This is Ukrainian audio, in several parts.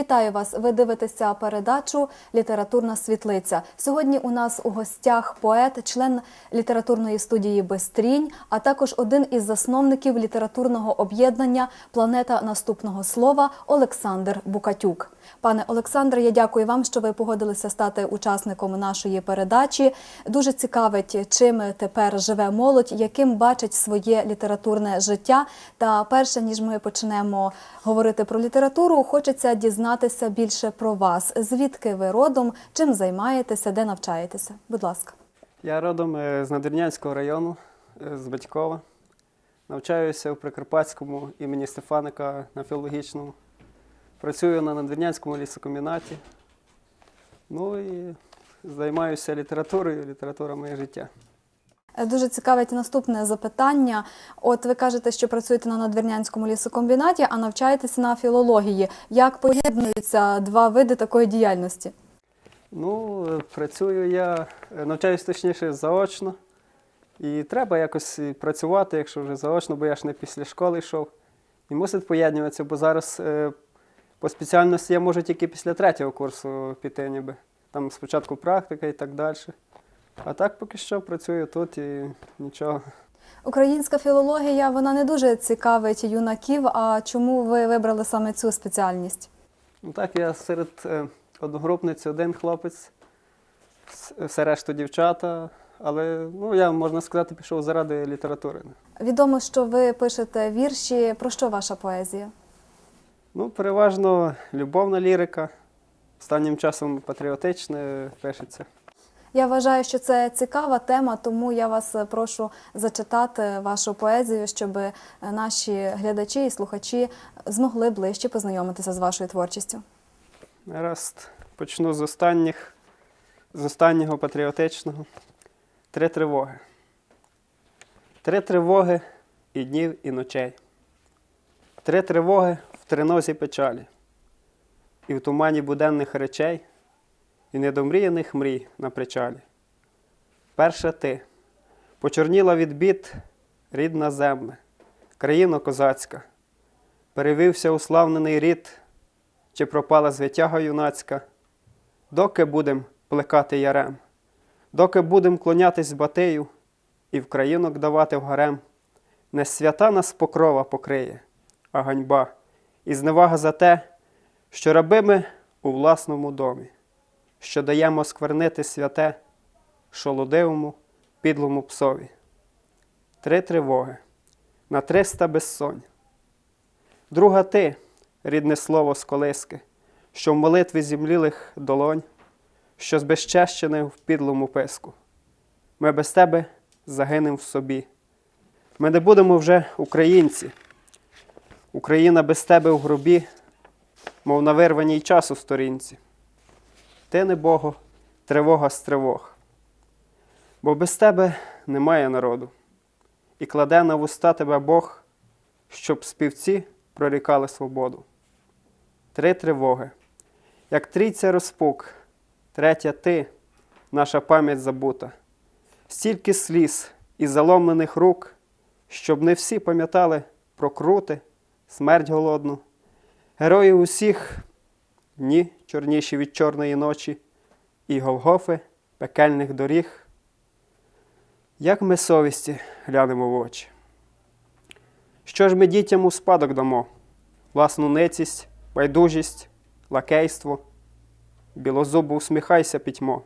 Вітаю вас! Ви дивитеся передачу Літературна світлиця. Сьогодні у нас у гостях поет, член літературної студії Бестрінь, а також один із засновників літературного об'єднання Планета наступного слова Олександр Букатюк. Пане Олександре, я дякую вам, що ви погодилися стати учасником нашої передачі. Дуже цікавить, чим тепер живе молодь, яким бачить своє літературне життя. Та перше ніж ми почнемо говорити про літературу, хочеться дізнатися більше про вас. Звідки ви родом, чим займаєтеся, де навчаєтеся? Будь ласка. Я родом е, з Надвірнянського району, е, з Батькова. Навчаюся у Прикарпатському імені Стефаника на філологічному. Працюю на Надвірнянському лісокомбінаті. Ну і займаюся літературою, література моє життя. Е, Дуже цікавить наступне запитання. От ви кажете, що працюєте на надвірнянському лісокомбінаті, а навчаєтеся на філології. Як поєднуються два види такої діяльності? Ну, е, працюю я, е, навчаюсь точніше заочно. І треба якось працювати, якщо вже заочно, бо я ж не після школи йшов. І мусить поєднуватися, бо зараз по спеціальності я можу тільки після третього курсу піти, ніби. Там спочатку практика і так далі. А так поки що працюю тут і нічого. Українська філологія вона не дуже цікавить юнаків. А чому ви вибрали саме цю спеціальність? Ну так, я серед е, одногрупниць один хлопець, все решту дівчата. Але ну, я, можна сказати, пішов заради літератури. Відомо, що ви пишете вірші. Про що ваша поезія? Ну, переважно любовна лірика. Останнім часом патріотичне пишеться. Я вважаю, що це цікава тема, тому я вас е, прошу зачитати вашу поезію, щоб е, наші глядачі і слухачі змогли ближче познайомитися з вашою творчістю. Гаразд, почну з останніх, з останнього патріотичного. Три тривоги. Три тривоги і днів, і ночей. Три тривоги в тринозі печалі, і в тумані буденних речей, і недомріяних мрій на причалі. Перша ти, почорніла від бід рідна земля, країно козацька, перевівся уславнений рід, чи пропала звитяга юнацька, доки будем плекати ярем, доки будем клонятись батию і в країнок давати в гарем, не свята нас покрова покриє, а ганьба, і зневага за те, що раби ми у власному домі, що даємо сквернити святе шолодивому, підлому псові. Три тривоги на триста безсонь. Друга ти, рідне слово з колиски, що в молитві зімлілих долонь, що збезчещене в підлому писку. Ми без тебе загинем в собі. Ми не будемо вже українці. Україна без тебе в гробі, мов на вирваній часу сторінці. Ти, не Бого, тривога з тривог. Бо без тебе немає народу, і кладе на вуста тебе Бог, щоб співці прорікали свободу. Три тривоги. Як трійця розпук, третя ти, наша пам'ять забута. Стільки сліз і заломлених рук, щоб не всі пам'ятали про крути, смерть голодну. Героїв усіх дні чорніші від чорної ночі, і Голгофи пекельних доріг. Як ми совісті глянемо в очі. Що ж ми дітям у спадок дамо? Власну ницість, байдужість, лакейство. Білозубо усміхайся, пітьмо,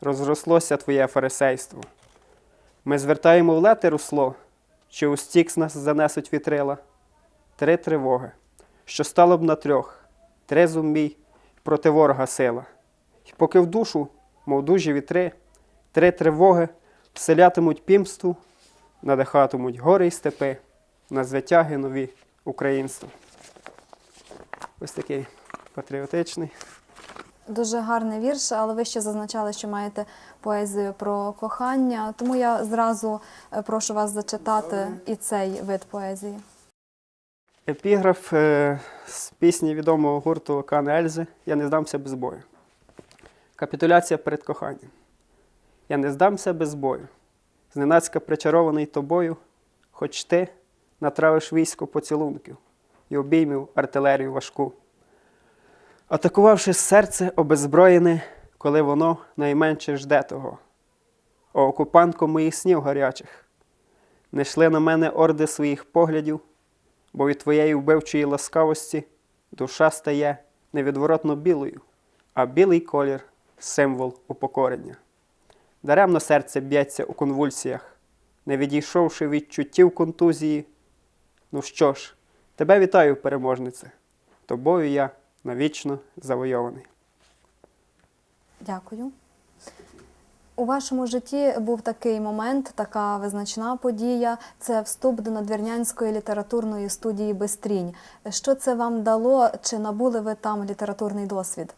розрослося твоє фарисейство. Ми звертаємо в лети русло, чи у стікс нас занесуть вітрила. Три тривоги, що стало б на трьох, тризум мій проти ворога сила. І поки в душу, мов дужі вітри, три тривоги вселятимуть пімству, надихатимуть гори й степи, на звитяги нові українства. Ось такий патріотичний. Дуже гарний вірш, але ви ще зазначали, що маєте поезію про кохання. Тому я зразу е, прошу вас зачитати і цей вид поезії. Епіграф е, з пісні відомого гурту Кан Ельзи Я не здамся без бою. Капітуляція перед коханням. Я не здамся без бою. Зненацька причарований тобою, хоч ти натравиш військо поцілунків і обіймів артилерію важку. атакувавши серце обезброєне, коли воно найменше жде того. О, окупантко моїх снів гарячих, не йшли на мене орди своїх поглядів, бо від твоєї вбивчої ласкавості душа стає невідворотно білою, а білий колір символ упокорення. Даремно серце б'ється у конвульсіях, не відійшовши від чуттів контузії. Ну що ж, тебе вітаю, переможнице. Тобою я навічно завойований. Дякую. У вашому житті був такий момент, така визначна подія. Це вступ до надвірнянської літературної студії Бестрінь. Що це вам дало? Чи набули ви там літературний досвід?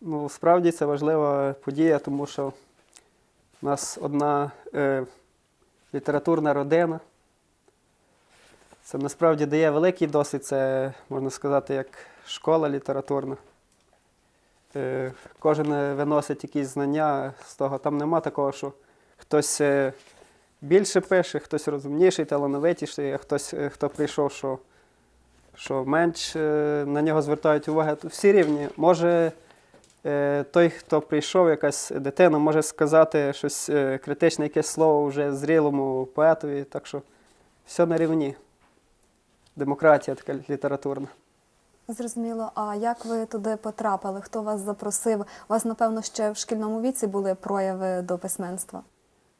Ну, справді це важлива подія, тому що у нас одна е, літературна родина. Це насправді дає великий досвід, це, можна сказати, як школа літературна. Е, кожен виносить якісь знання з того. Там нема такого, що хтось е, більше пише, хтось розумніший, талановитіший, а хтось, е, хто прийшов, що, що менш на нього звертають увагу. Всі рівні. Може, той, хто прийшов, якась дитина, може сказати щось критичне, якесь слово вже зрілому поетові. Так що все на рівні. Демократія така літературна. Зрозуміло. А як ви туди потрапили? Хто вас запросив? У вас, напевно, ще в шкільному віці були прояви до письменства?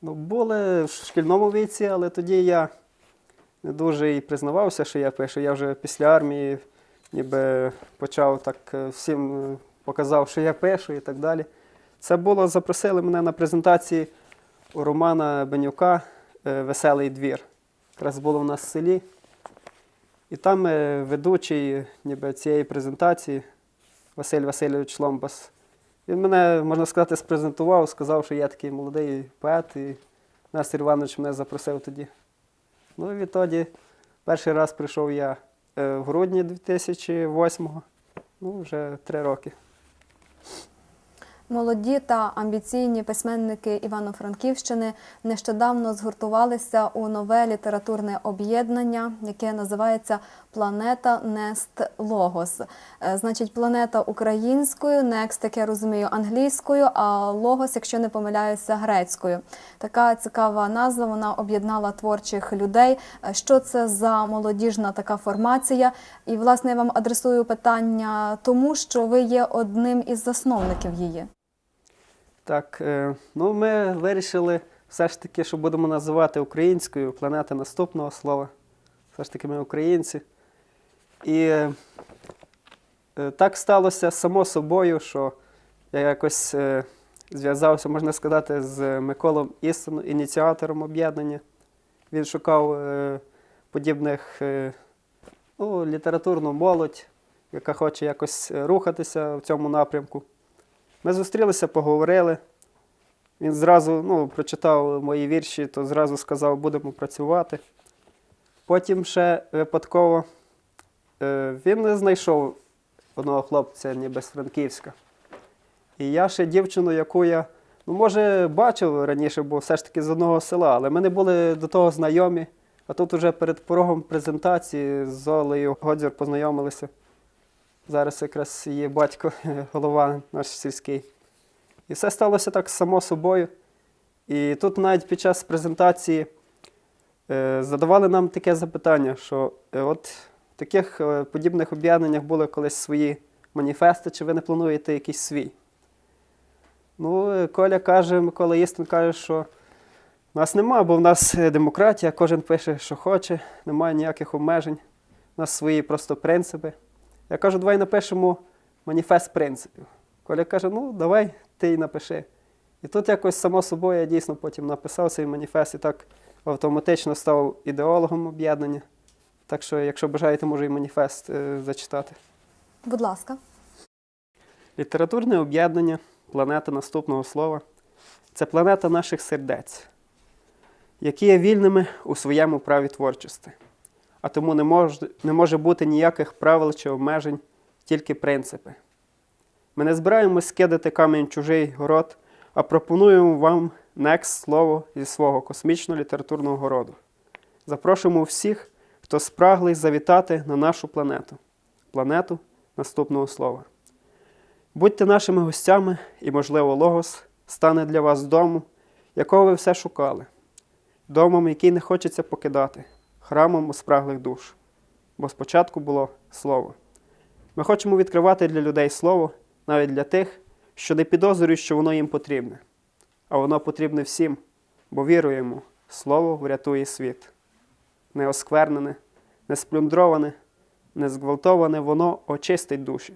Ну, були в шкільному віці, але тоді я не дуже і признавався, що я пишу. Я вже після армії ніби почав так е, всім е, показав, що я пишу і так далі. Це було, запросили мене на презентації у Романа Бенюка е, Веселий двір. Якраз було в нас в селі. І там е, ведучий ніби, цієї презентації Василь Васильович Ломбас. Він мене, можна сказати, спрезентував, сказав, що я такий молодий поет, і Нестор Іванович мене запросив тоді. Ну і відтоді перший раз прийшов я е, в грудні 2008-го, ну, вже три роки. Молоді та амбіційні письменники Івано-Франківщини нещодавно згуртувалися у нове літературне об'єднання, яке називається Планета Нест Логос. Е, Значить, планета українською, Next, як я розумію, англійською, а Логос, якщо не помиляюся, грецькою. Така цікава назва. Вона об'єднала творчих людей. Е, Що це за молодіжна така формація? І власне я вам адресую питання тому, що ви є одним із засновників її. Так, е, ну ми вирішили все ж таки, що будемо називати українською планета наступного слова. Все ж таки ми українці. І е, так сталося само собою, що я якось е, зв'язався, можна сказати, з Миколом Істину, ініціатором об'єднання. Він шукав е, подібних ну, літературну молодь, яка хоче якось рухатися в цьому напрямку. Ми зустрілися, поговорили. Він зразу ну, прочитав мої вірші, то зразу сказав, будемо працювати. Потім ще випадково він знайшов одного хлопця ніби з Франківська. І я ще дівчину, яку я, ну, може, бачив раніше, бо все ж таки з одного села, але ми не були до того знайомі. А тут уже перед порогом презентації з Олею Годзір познайомилися. Зараз якраз її батько, голова наш сільський. І все сталося так само собою. І тут навіть під час презентації е, задавали нам таке запитання, що е, от в таких е, подібних об'єднаннях були колись свої маніфести, чи ви не плануєте якийсь свій? Ну, е, Коля каже, Микола Істин каже, що нас нема, бо в нас е, демократія, кожен пише, що хоче, немає ніяких обмежень. У нас свої просто принципи. Я кажу, давай напишемо маніфест принципів. Коля каже, ну давай ти й напиши. І тут якось само собою я дійсно потім написав цей маніфест і так автоматично став ідеологом об'єднання. Так що, якщо бажаєте, можу і маніфест е, зачитати. Будь ласка. Літературне об'єднання планета наступного слова це планета наших сердець, які є вільними у своєму праві творчості. А тому не може, не може бути ніяких правил чи обмежень, тільки принципи. Ми не збираємось скидати камінь чужий город, а пропонуємо вам next слово зі свого космічно-літературного городу. Запрошуємо всіх, хто спраглий завітати на нашу планету планету наступного слова. Будьте нашими гостями, і, можливо, Логос стане для вас домом, якого ви все шукали, домом, який не хочеться покидати, храмом у спраглих душ. Бо спочатку було Слово. Ми хочемо відкривати для людей Слово, навіть для тих, що не підозрюють, що воно їм потрібне. А воно потрібне всім, бо віруємо, Слово врятує світ. Неосквернене, не сплюндроване, не зґвалтоване, воно очистить душі.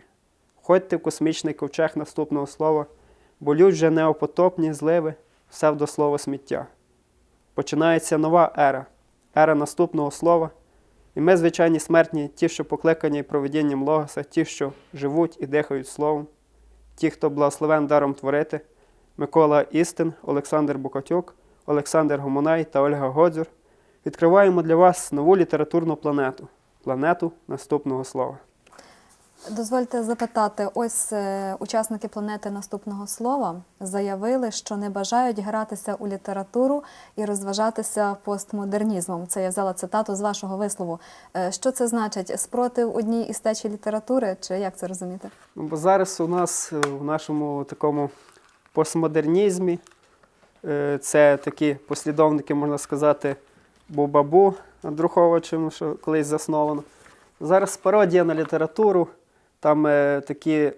Входьте в космічний ковчег наступного слова, бо людь вже неопотопні зливи, все до слова сміття. Починається нова ера, ера наступного слова. І ми, звичайні смертні, ті, що покликані проведінням Логоса, ті, що живуть і дихають словом, ті, хто благословен даром творити, Микола Істин, Олександр Букатюк, Олександр Гомонай та Ольга Годзюр, відкриваємо для вас нову літературну планету планету наступного слова. Дозвольте запитати, ось е, учасники планети наступного слова заявили, що не бажають гратися у літературу і розважатися постмодернізмом. Це я взяла цитату з вашого вислову. Е, Що це значить? Спротив одній із течій літератури, чи як це розуміти? Ну, бо зараз у нас е, в нашому такому постмодернізмі це такі послідовники, можна сказати, Бубабу Андруховичем, що колись засновано. Зараз пародія на літературу, там е, такі,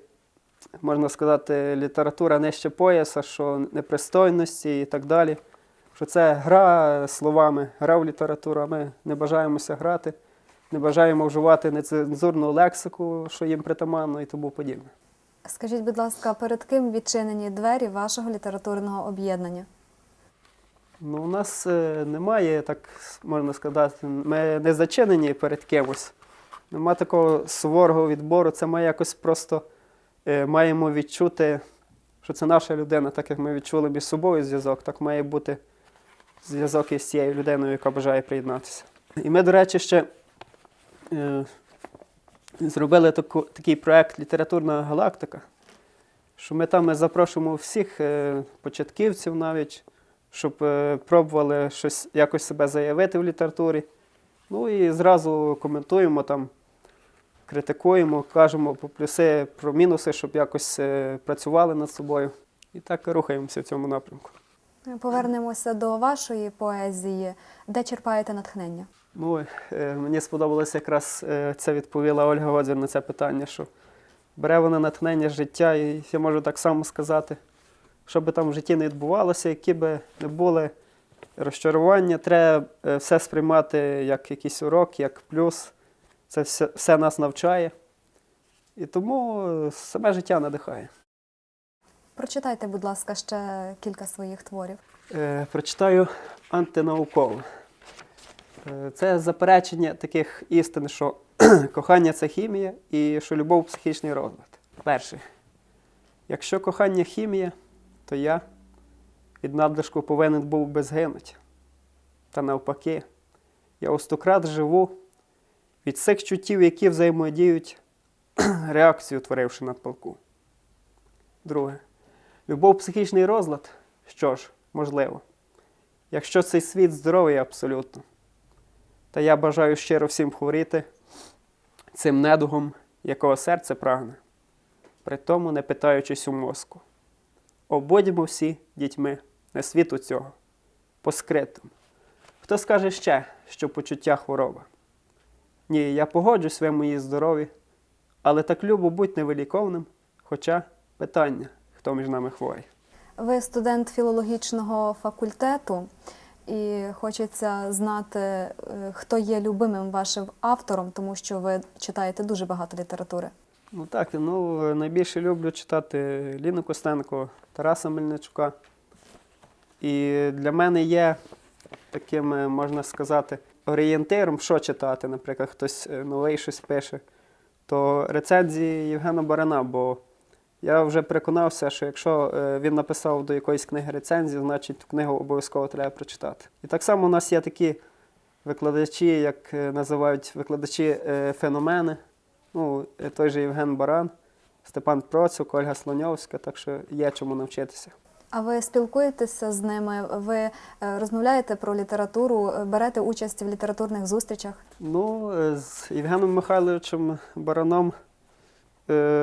можна сказати, література нижче пояса, що непристойності і так далі. Що це гра словами, гра в літературу, а ми не бажаємося грати, не бажаємо вживати нецензурну лексику, що їм притаманно і тому подібне. Скажіть, будь ласка, перед ким відчинені двері вашого літературного об'єднання? Ну, у нас е, немає, так можна сказати, ми не зачинені перед кимось. Нема такого суворого відбору. Це ми якось просто е, маємо відчути, що це наша людина, так як ми відчули між собою зв'язок, так має бути зв'язок із цією людиною, яка бажає приєднатися. І ми, до речі, ще е, зробили таку, такий проект Літературна галактика, що ми там запрошуємо всіх е, початківців навіть щоб е, пробували щось якось себе заявити в літературі. Ну і зразу коментуємо там, критикуємо, кажемо про плюси, про мінуси, щоб якось е, працювали над собою. І так рухаємося в цьому напрямку. Повернемося до вашої поезії. Де черпаєте натхнення? Ну, е, мені сподобалося якраз це відповіла Ольга Годзір на це питання, що бере вона натхнення життя, і я можу так само сказати, що би там в житті не відбувалося, які би не були розчарування, треба е, все сприймати як якийсь урок, як плюс. Це все, все нас навчає. І тому е, саме життя надихає. Прочитайте, будь ласка, ще кілька своїх творів. Е, прочитаю антинауково. Е, Це заперечення таких істин, що кохання це хімія і що любов психічний розлад. Перше. Якщо кохання хімія, то я від надлишку повинен був би згинути. Та навпаки, я у стократ живу від цих чуттів, які взаємодіють, реакцію творивши на полку. Друге. Любов психічний розлад? Що ж, можливо. Якщо цей світ здоровий абсолютно, та я бажаю щиро всім хворіти цим недугом, якого серце прагне, при тому не питаючись у мозку. Обудьмо всі дітьми не світу цього, по скритому. Хто скаже ще, що почуття хвороба? Ні, я погоджусь ви мої здорові, але так любо будь невиліковним, хоча питання, хто між нами хворий. Ви студент філологічного факультету, і хочеться знати, е, хто є любимим вашим автором, тому що ви читаєте дуже багато літератури. Ну так, ну найбільше люблю читати Ліну Костенко, Тараса Мельничука. І для мене є таким, е, можна сказати, орієнтиром, що читати. Наприклад, хтось е, новий щось пише, то рецензії Євгена Барана, бо я вже переконався, що якщо е, він написав до якоїсь книги рецензію, значить ту книгу обов'язково треба прочитати. І так само у нас є такі викладачі, як називають викладачі феномени. Ну, е, той же Євген Баран, Степан Процюк, Ольга Слоньовська, так що є чому навчитися. А ви спілкуєтеся з ними? Ви е, розмовляєте про літературу, берете участь в літературних зустрічах? Ну, е, з Євгеном Михайловичем Бараном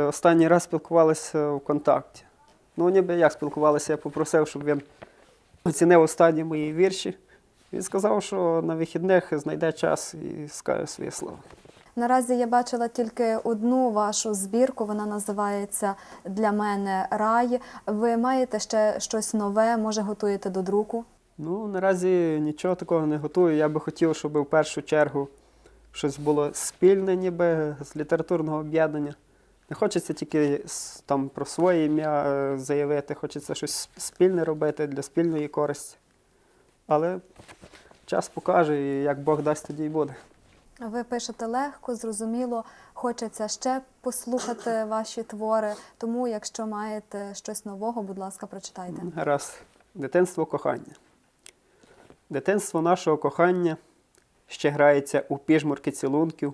останній раз спілкувалися ВКонтакті. Ну, ніби як спілкувалися, я попросив, щоб він оцінив останні мої вірші. Він сказав, що на вихідних знайде час і скаже своє слово. Наразі я бачила тільки одну вашу збірку. Вона називається Для мене рай. Ви маєте ще щось нове, може готуєте до друку? Ну, наразі нічого такого не готую. Я би хотів, щоб в першу чергу щось було спільне, ніби з літературного об'єднання. Не хочеться тільки там про своє ім'я е, заявити, хочеться щось спільне робити для спільної користі. Але час покаже, і як Бог дасть, тоді й буде. Ви пишете легко, зрозуміло, хочеться ще послухати ваші твори. Тому, якщо маєте щось нового, будь ласка, прочитайте. Гаразд. Дитинство кохання. Дитинство нашого кохання ще грається у піжмурки цілунків,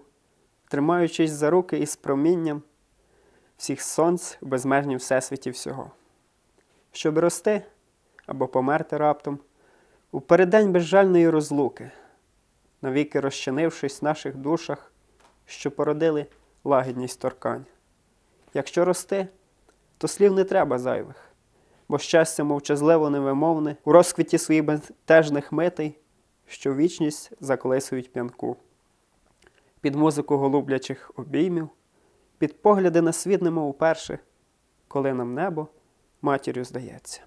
тримаючись за руки із промінням всіх сонць в безмежнім всесвіті всього. Щоб рости або померти раптом, у переддень безжальної розлуки, навіки розчинившись в наших душах, що породили лагідність торкань. Якщо рости, то слів не треба зайвих бо щастя мовчазливо невимовне, у розквіті своїх бентежних митей, що вічність заколисують п'янку. Під музику голублячих обіймів, під погляди на світ немов уперше, коли нам небо матір'ю здається,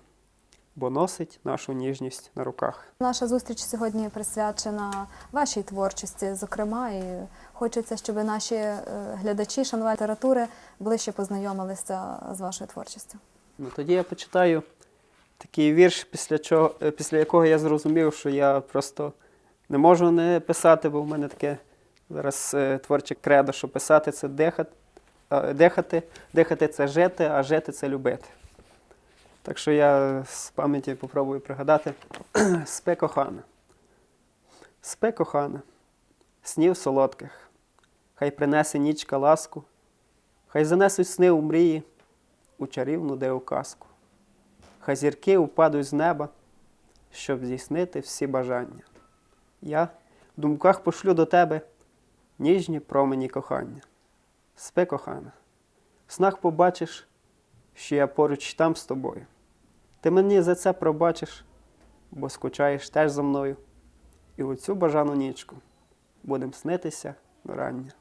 бо носить нашу ніжність на руках. Наша зустріч сьогодні присвячена вашій творчості, зокрема, і хочеться, щоб наші е, глядачі, шанувальники літератури, ближче познайомилися з вашою творчістю. Ну, тоді я почитаю такий вірш, після, чого, е, після якого я зрозумів, що я просто не можу не писати, бо в мене таке зараз е, творче кредо, що писати це дихати, дихати, дихати це жити, а жити це любити. Так що я з пам'яті попробую пригадати. Спи кохана. Спи кохана, снів солодких, хай принесе нічка ласку, хай занесуть сни у мрії у чарівну диву казку. Хай зірки упадуть з неба, щоб здійснити всі бажання. Я в думках пошлю до тебе ніжні промені кохання. Спи, кохана, в снах побачиш, що я поруч там з тобою. Ти мені за це пробачиш, бо скучаєш теж за мною. І у цю бажану нічку будем снитися до рання.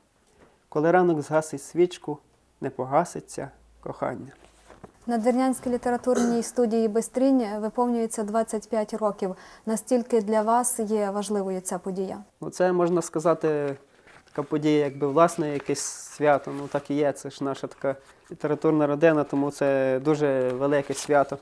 Коли ранок згасить свічку, не погаситься кохання. На Двірнянській літературній студії Бестрінь виповнюється 25 років. Настільки для вас є важливою ця подія? Ну, це можна сказати, така подія, якби власне якесь свято. Ну так і є. Це ж наша така літературна родина, тому це дуже велике свято.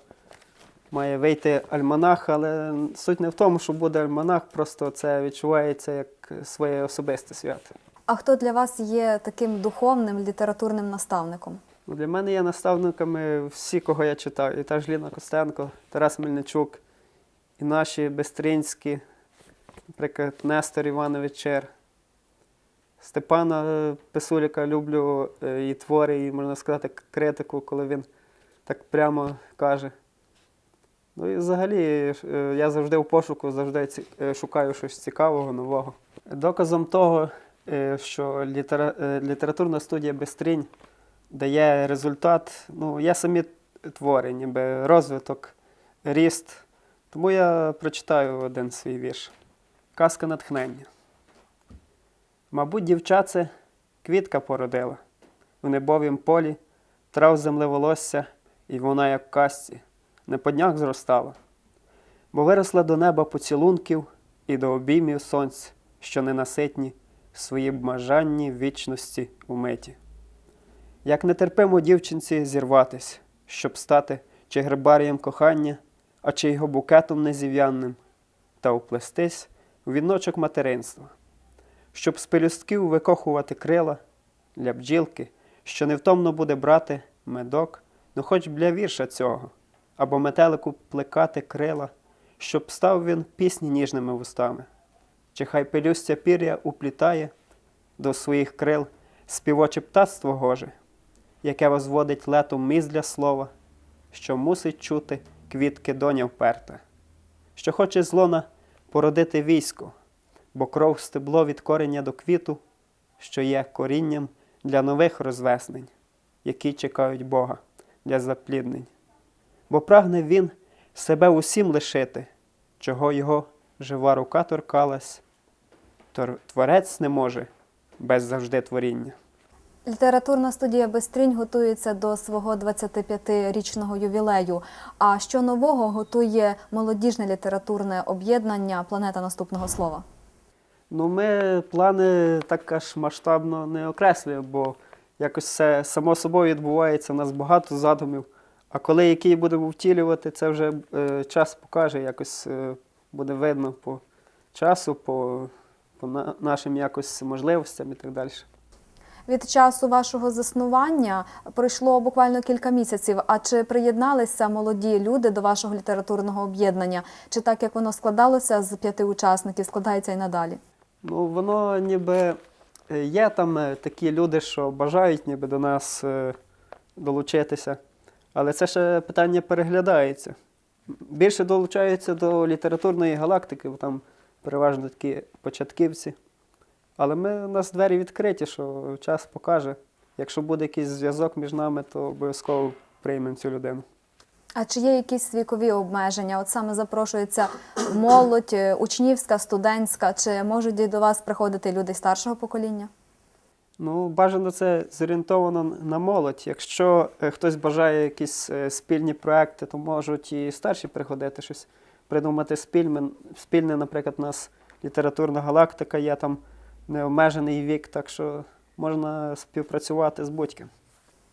Має вийти альманах, але суть не в тому, що буде альманах, просто це відчувається як своє особисте свято. А хто для вас є таким духовним літературним наставником? Ну, для мене є наставниками всі, кого я читаю. І та ж Ліна Костенко, Тарас Мельничук, і наші Бестринські, наприклад, Нестор Іванович Чер. Степана е, Писуліка люблю е, її твори, і, можна сказати, критику, коли він так прямо каже. Ну і взагалі е, я завжди в пошуку, завжди е, шукаю щось цікавого, нового. Доказом того, е, що літера, літературна студія Бестрінь дає результат, ну, є самі твори, ніби розвиток, ріст. Тому я прочитаю один свій вірш. Казка натхнення. Мабуть, дівчаце квітка породила в небовім полі, трав землеволосся, і вона, як в казці, не по днях зростала, бо виросла до неба поцілунків і до обіймів сонць, що ненаситні в свої бажанні вічності умиті. Як нетерпимо дівчинці зірватись, щоб стати чи грибарієм кохання, а чи його букетом незів'янним, та уплестись у віночок материнства, щоб з пелюстків викохувати крила для бджілки, що невтомно буде брати медок, ну хоч для вірша цього, або метелику плекати крила, щоб став він пісні ніжними вустами, чи хай пелюстя пір'я уплітає до своїх крил співоче птацтво гоже, яке возводить летом міст для слова, що мусить чути квітки доня вперта, що хоче злона породити військо, бо кров стебло від корення до квіту, що є корінням для нових розвеснень, які чекають Бога для запліднень. Бо прагне він себе усім лишити, чого його жива рука торкалась, творець не може без завжди творіння. Літературна студія Бестрінь готується до свого 25-річного ювілею. А що нового готує молодіжне літературне об'єднання Планета наступного слова? Ну, ми плани так аж масштабно не окреслюємо, бо якось все само собою відбувається, у нас багато задумів. А коли який будемо втілювати, це вже е, час покаже, якось е, буде видно по часу, по, по на, нашим якось можливостям і так далі. Від часу вашого заснування пройшло буквально кілька місяців. А чи приєдналися молоді люди до вашого літературного об'єднання? Чи так як воно складалося з п'яти учасників, складається і надалі? Ну, воно ніби е, є там е, такі люди, що бажають ніби до нас е, долучитися. Але це ще питання переглядається. Більше долучаються до літературної галактики, бо там переважно такі початківці. Але ми, у нас двері відкриті, що час покаже. Якщо буде якийсь зв'язок між нами, то обов'язково приймемо цю людину. А чи є якісь вікові обмеження? От саме запрошується молодь, е, учнівська, студентська, чи можуть до вас приходити люди старшого покоління? Ну, бажано це зорієнтовано на молодь. Якщо е, хтось бажає якісь е, спільні проекти, то можуть і старші приходити щось придумати спільне. Спільне, наприклад, у нас літературна галактика, є там необмежений вік, так що можна співпрацювати з будь-ким.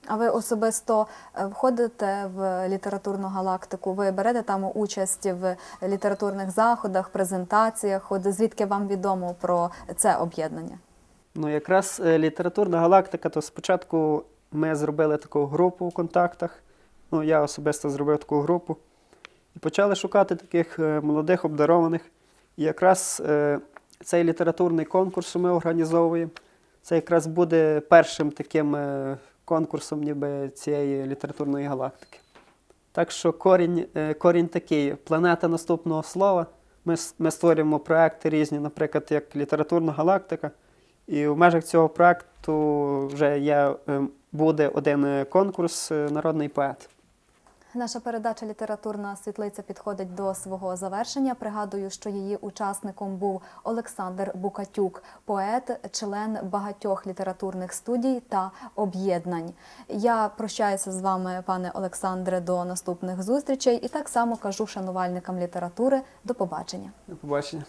А ви особисто е, входите в літературну галактику? Ви берете там участь в літературних заходах, презентаціях? От звідки вам відомо про це об'єднання? Ну, якраз е, літературна галактика, то спочатку ми зробили таку групу в контактах. Ну, я особисто зробив таку групу. І почали шукати таких е, молодих обдарованих. І якраз е, цей літературний конкурс, ми організовуємо, це якраз буде першим таким конкурсом ніби цієї літературної галактики. Так що корінь, корінь такий: планета наступного слова. Ми, ми створюємо проекти різні, наприклад, як літературна галактика. І в межах цього проекту вже є, е, буде один е, конкурс е, Народний поет. Наша передача Літературна світлиця підходить до свого завершення. Пригадую, що її учасником був Олександр Букатюк, поет, член багатьох літературних студій та об'єднань. Я прощаюся з вами, пане Олександре, до наступних зустрічей і так само кажу шанувальникам літератури до побачення. До побачення.